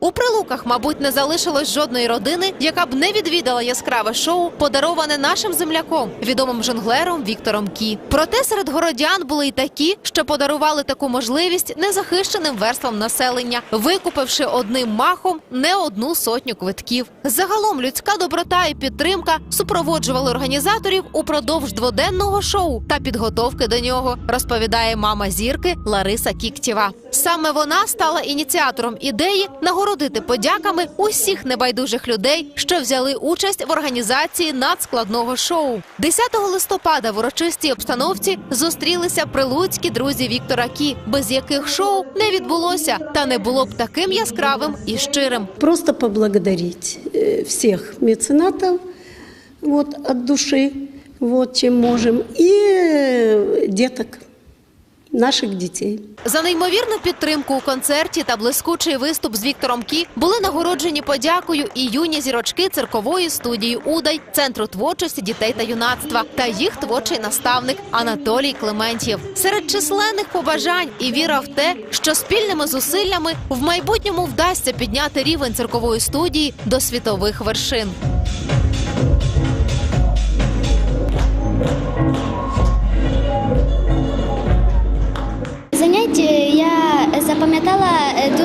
У прилуках, мабуть, не залишилось жодної родини, яка б не відвідала яскраве шоу, подароване нашим земляком, відомим жонглером Віктором Кі. Проте серед городян були й такі, що подарували таку можливість незахищеним верствам населення, викупивши одним махом не одну сотню квитків. Загалом людська доброта і підтримка супроводжували організаторів упродовж дводенного шоу та підготовки до нього, розповідає мама зірки Лариса Кіктєва. Саме вона стала ініціатором ідеї нагородити подяками усіх небайдужих людей, що взяли участь в організації надскладного шоу. 10 листопада в урочистій обстановці зустрілися прилуцькі друзі Віктора Кі, без яких шоу не відбулося та не було б таким яскравим і щирим. Просто поблагодарить э, всех меценатов вот, от души, вот, чем можем, и э, деток, наших детей. За неймовірну підтримку у концерті та блискучий виступ з Віктором Кі були нагороджені подякою і юні зірочки циркової студії Удай, центру творчості дітей та юнацтва та їх творчий наставник Анатолій Клементьєв. Серед численних побажань і віра в те, що спільними зусиллями в майбутньому вдасться підняти рівень циркової студії до світових вершин.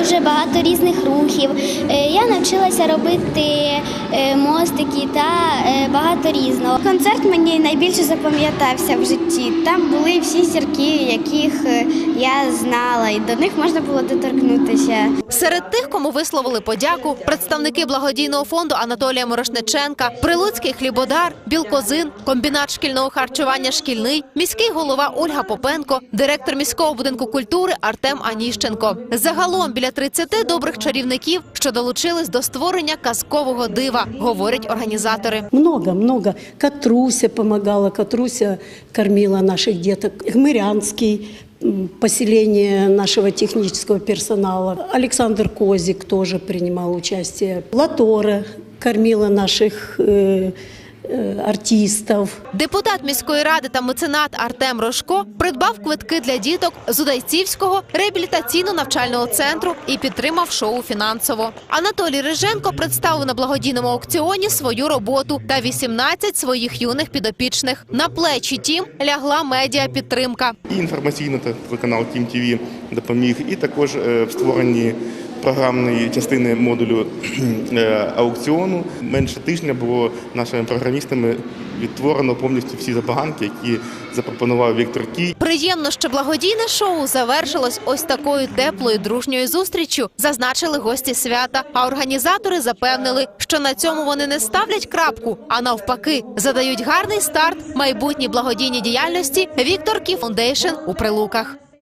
Дуже багато різних рухів. Е, Я навчилася робити е, мостики та е, багато різного. Концерт мені найбільше запам'ятався в житті. Там були всі зірки, яких я знала, і до них можна було доторкнутися. Серед тих, кому висловили подяку, представники благодійного фонду Анатолія Морошниченка, Прилуцький хлібодар, Білкозин, комбінат шкільного харчування Шкільний, міський голова Ольга Попенко, директор міського будинку культури Артем Аніщенко. Загалом біля 30 добрих чарівників, що долучились до створення казкового дива, говорять організатори. Много, много. Катруся помогала, Катруся кормила наших деток. Гмырянский, м, поселение нашего технического персонала. Александр Козик тоже принимал участие. Латора кормила наших э, э, артистов. Депутат міської ради та меценат Артем Рожко придбав квитки для діток з Удайцівського реабілітаційно-навчального центру і підтримав шоу фінансово. Анатолій Риженко представив на благодійному аукціоні свою роботу та 18 своїх юних підопічних. На плечі тім лягла медіа підтримка. І інформаційно телеканал Тім ТВ допоміг, і також е, в створенні програмної частини модулю е, аукціону. Менше тижня було нашими програмістами відтворено повністю всі забаганки, які запропонував Віктор Кій. Приємно, що благодійне шоу завершилось ось такою теплою дружньою зустріччю, зазначили гості свята. А організатори запевнили, що на цьому вони не ставлять крапку, а навпаки, задають гарний старт майбутній благодійній діяльності Віктор Кі Фундейшн у Прилуках.